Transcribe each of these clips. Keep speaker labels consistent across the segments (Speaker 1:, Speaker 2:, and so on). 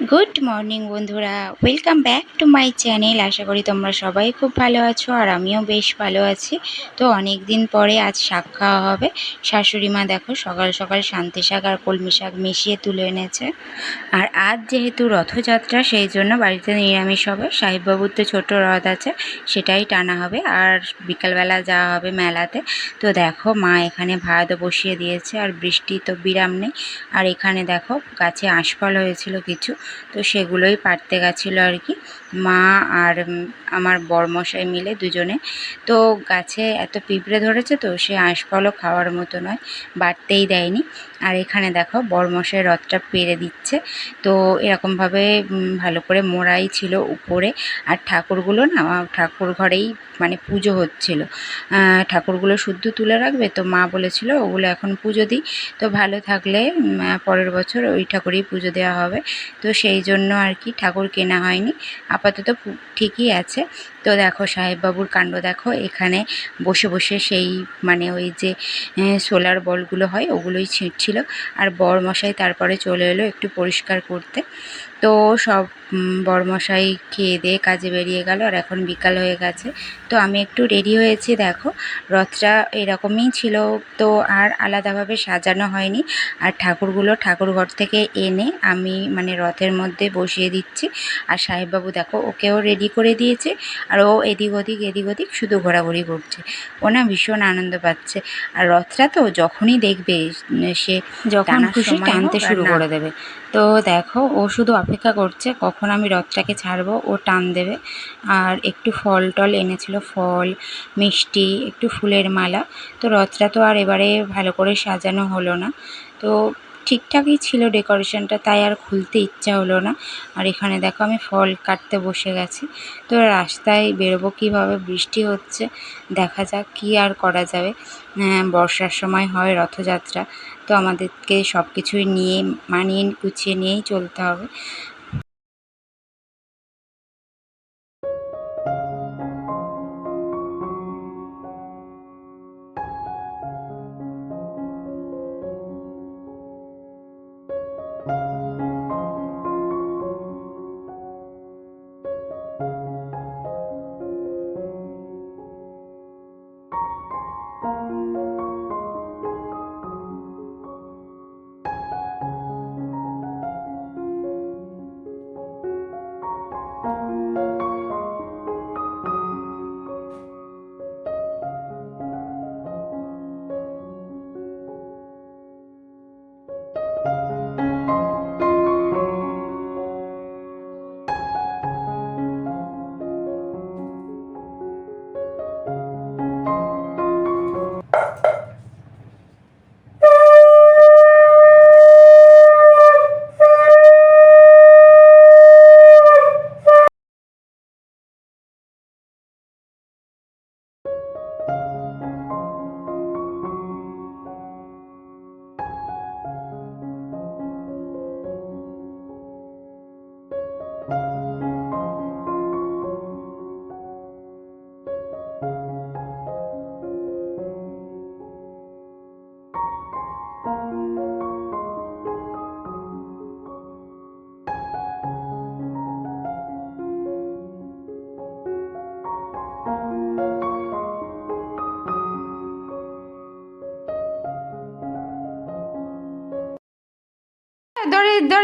Speaker 1: Good morning বন্ধুরা। Welcome back to my channel আশা করি তোমরা সবাই খুব ভালো আছো, আর আমিও বেশ ভালো আছি। তো অনেক দিন পরে আজ শাক খাওয়া হবে। শাশুড়ি মা দেখো, সকাল সকাল শান্তি শাক আর কলমি শাক মিশিয়ে তুলে এনেছে। আর আজ যেহেতু রথযাত্রা, সেই জন্য বাড়িতে নিরামিষ হবে। সাহেববাবুর তো ছোটো রথ আছে, সেটাই টানা হবে। আর বিকালবেলা যাওয়া হবে মেলাতে। তো দেখো, মা এখানে ভাত বসিয়ে দিয়েছে, আর বৃষ্টি তো বিরাম নেই। আর এখানে দেখো, গাছে আঁশফল হয়েছিল কিছু। তো সেগুলোই পারতে গেছিল আর কি। মা আর আমার বরমশাই মিলে দুজনে। তো গাছে এত পিঁপড়ে ধরেছে তো, সে আঁশফলও খাওয়ার মতো নয়, বাড়তেই দেয়নি। আর এখানে দেখো বরমশাই রথটা পেরে দিচ্ছে। তো এরকমভাবে ভালো করে মোড়াই ছিল উপরে। আর ঠাকুরগুলো না, ঠাকুর ঘরেই মানে পুজো হচ্ছিল। ঠাকুরগুলো শুদ্ধ তুলে রাখবে তো মা বলেছিল, ওগুলো এখন পুজো দিই। তো ভালো থাকলে পরের বছর ওই ঠাকুরেই পুজো দেওয়া হবে। তো সেই জন্য আর কি ঠাকুর কেনা হয়নি। আপাতত ঠিকই আছে। তো দেখো, সাহেববাবুর কাণ্ড দেখো, এখানে বসে বসে সেই মানে ওই যে সোলার বলগুলো হয়, ওগুলোই ছিঁড়ছিল। আর বর মশাই তারপরে চলে এলো একটু পরিষ্কার করতে। তো সব উম, বরমশাই খেয়ে দিয়ে কাজে বেরিয়ে গেল আর এখন বিকাল হয়ে গেছে। তো আমি একটু রেডি হয়েছি দেখো। রথটা এরকমই ছিল তো আর আলাদাভাবে সাজানো হয়নি। আর ঠাকুরগুলো ঠাকুরঘর থেকে এনে আমি মানে রথের মধ্যে বসিয়ে দিচ্ছি। আর সাহেববাবু দেখো ওকেও রেডি করে দিয়েছে। আর ও এদিক ওদিক এদিক ওদিক শুধু ঘোরাঘুরি করছে। ও না ভীষণ আনন্দ পাচ্ছে। আর রথটা তো যখনই দেখবে সে যখন খুশি টানতে শুরু করে দেবে। তো দেখো ও শুধু অপেক্ষা করছে, কখন আমি রথটাকে ছাড়বো, ও টান দেবে। আর একটু ফল টল এনেছিল, ফল, মিষ্টি, একটু ফুলের মালা। তো রথটা তো আর এবারে ভালো করে সাজানো হলো না। তো ঠিকঠাকই ছিল ডেকোরেশনটা, তাই আর খুলতে ইচ্ছা হলো না। আর এখানে দেখো আমি ফল কাটতে বসে গেছি। তো রাস্তায় বেরোবো কীভাবে? বৃষ্টি হচ্ছে, দেখা যাক কী আর করা যাবে। বর্ষার সময় হয় রথযাত্রা, তো আমাদেরকে সব কিছুই নিয়ে মানিয়ে গুছিয়ে নিয়েই চলতে হবে।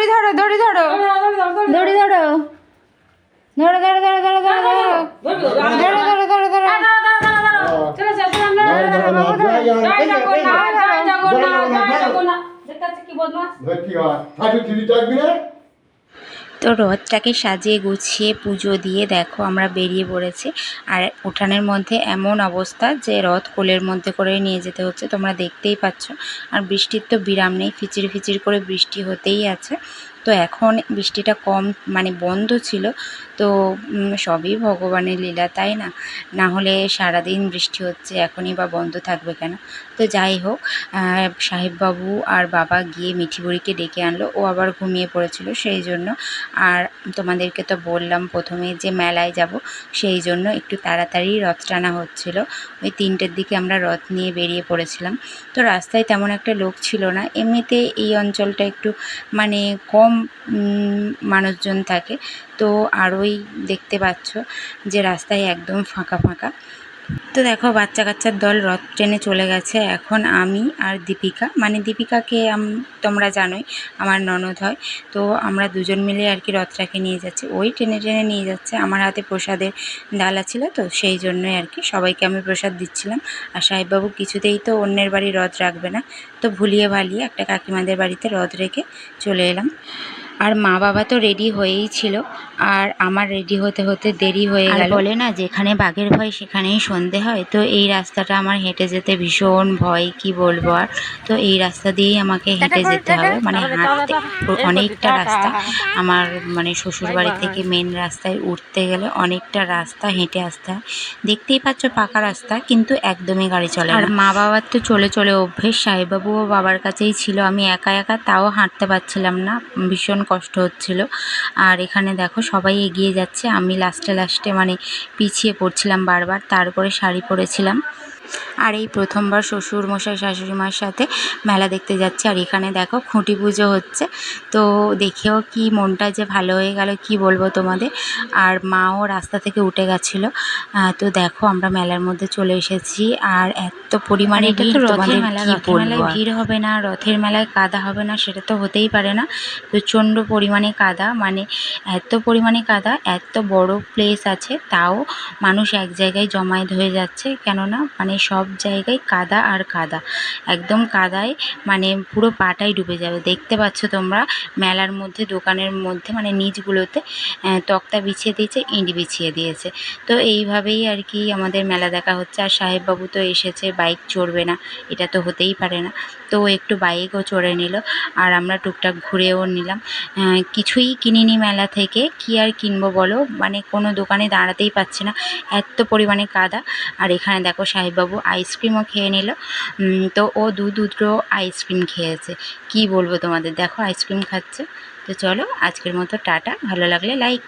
Speaker 2: দড়ি ধরো দড়ি ধরো দড়ি ধরো ধরো ধরো ধরো ধরো ধরো ধরো ধরো ধরো ধরো ধরো
Speaker 1: তো রথটাকে সাজিয়ে গুছিয়ে পুজো দিয়ে দেখো আমরা বেরিয়ে পড়েছি। আর উঠানের মধ্যে এমন অবস্থা যে রথ কোলের মধ্যে করে নিয়ে যেতে হচ্ছে, তোমরা দেখতেই পাচ্ছ। আর বৃষ্টির তো বিরাম নেই, ফিচির ফিচির করে বৃষ্টি হতেই আছে। তো এখন বৃষ্টিটা কম মানে বন্ধ ছিল, তো সবই ভগবানের লীলা, তাই না? না হলে সারাদিন বৃষ্টি হচ্ছে, এখনই বা বন্ধ থাকবে কেন? তো যাই হোক সাহেববাবু আর বাবা গিয়ে মিঠি বুড়িকে ডেকে আনলো, ও আবার ঘুমিয়ে পড়েছিল সেই জন্য। আর তোমাদেরকে তো বললাম প্রথমে যে মেলায় যাব, সেই জন্য একটু তাড়াতাড়ি রথ টানা হচ্ছিল। ওই তিনটের দিকে আমরা রথ নিয়ে বেরিয়ে পড়েছিলাম। তো রাস্তায় তেমন একটা লোক ছিল না, এমনিতে এই অঞ্চলটা একটু মানে কম মানুষজন থাকে। তো আরোই দেখতে পাচ্ছ যে রাস্তায় একদম ফাঁকা ফাঁকা। তো দেখো, বাচ্চা কাচ্চার দল রথ ট্রেনে চলে গেছে। এখন আমি আর দীপিকা মানে দীপিকাকে তোমরা জানোই, আমার ননদ হয়। তো আমরা দুজন মিলে আর কি রথটাকে নিয়ে যাচ্ছি। ওই টেনে টেনে নিয়ে যাচ্ছে। আমার হাতে প্রসাদের ডালা ছিল তো, সেই জন্যই আর কি সবাইকে আমি প্রসাদ দিচ্ছিলাম। আর সাহেববাবু কিছুতেই তো অন্যের বাড়ি রথ রাখবে না। তো ভুলিয়ে ভালিয়ে একটা কাকিমাদের বাড়িতে রথ রেখে চলে এলাম। আর মা বাবা তো রেডি হয়েই ছিল আর আমার রেডি হতে হতে দেরি হয়ে গেল। বলে না যেখানে বাঘের ভয় সেখানেই সন্ধে হয় তো এই রাস্তাটা আমার হেঁটে যেতে ভীষণ ভয় কি বলব আর? তো এই রাস্তা দিয়েই আমাকে হেঁটে যেতে হবে মানে হাঁটতে অনেকটা রাস্তা। আমার মানে শ্বশুর বাড়ি থেকে মেন রাস্তায় উঠতে গেলে অনেকটা রাস্তা হেঁটে আসতে হয়। দেখতেই পাচ্ছ পাকা রাস্তা কিন্তু একদমই গাড়ি চলে আর মা বাবার তো চলে চলে অভ্যেস সাহেববাবুও বাবার কাছেই ছিল আমি একা একা তাও হাঁটতে পারছিলাম না ভীষণ কষ্ট হচ্ছিল। আর এখানে দেখো সবাই এগিয়ে যাচ্ছে। আমি লাস্টে লাস্টে মানে পিছিয়ে পড়ছিলাম বারবার। তারপরে শাড়ি পরেছিলাম। আর এই প্রথমবার শ্বশুর মশাই শাশুড়ি মার সাথে মেলা দেখতে যাচ্ছি। আর এখানে দেখো খুঁটি পুজো হচ্ছে। তো দেখেও কি মনটা যে ভালো হয়ে গেল কি বলব তোমাদের? আর মাও রাস্তা থেকে উঠে গেছিল। তো দেখো আমরা মেলার মধ্যে চলে এসেছি। আর এত পরিমাণে
Speaker 2: এটা তো
Speaker 1: ভিড়
Speaker 2: রথের
Speaker 1: তোমাদের
Speaker 2: মেলা,
Speaker 1: কি
Speaker 2: রথের মেলায়
Speaker 1: বলব? ভিড় হবে না রথের মেলায় কাদা হবে না সেটা তো হতেই পারে না। প্রচণ্ড পরিমাণে কাদা মানে এত পরিমাণে কাদা এত বড় প্লেস আছে তাও মানুষ এক জায়গায় জমায়েত হয়ে যাচ্ছে। কেননা মানে সব জায়গায় কাদা আর কাদা। একদম কাদায় মানে পুরো পাটাই ডুবে যাবে। দেখতে পাচ্ছ তোমরা মেলার মধ্যে, দোকানের মধ্যে মানে নিচগুলোতে তক্তা বিছিয়ে দিয়েছে, ইঁট বিছিয়ে দিয়েছে। তো এইভাবেই আর কি আমাদের মেলা দেখা হচ্ছে। আর সাহেববাবু তো এসেছে, বাইক চড়বে না, এটা তো হতেই পারে না। তো একটু বাইকও চড়ে নিল, আর আমরা টুকটাক ঘুরেও নিলাম। কিছুই কিনিনি মেলা থেকে। কি আর কিনবো বলো? মানে কোনো দোকানে দাঁড়াতেই পাচ্ছে না। এত পরিমাণে কাদা। আর এখানে দেখো সাহেববাবু আইসক্রিমও খেয়ে নিল। তো ও দু দুটো আইসক্রিম খেয়েছে। কি বলব তোমাদের? দেখো আইসক্রিম খাচ্ছে। তো চলো আজকের মতো টাটা। ভালো লাগলে লাইক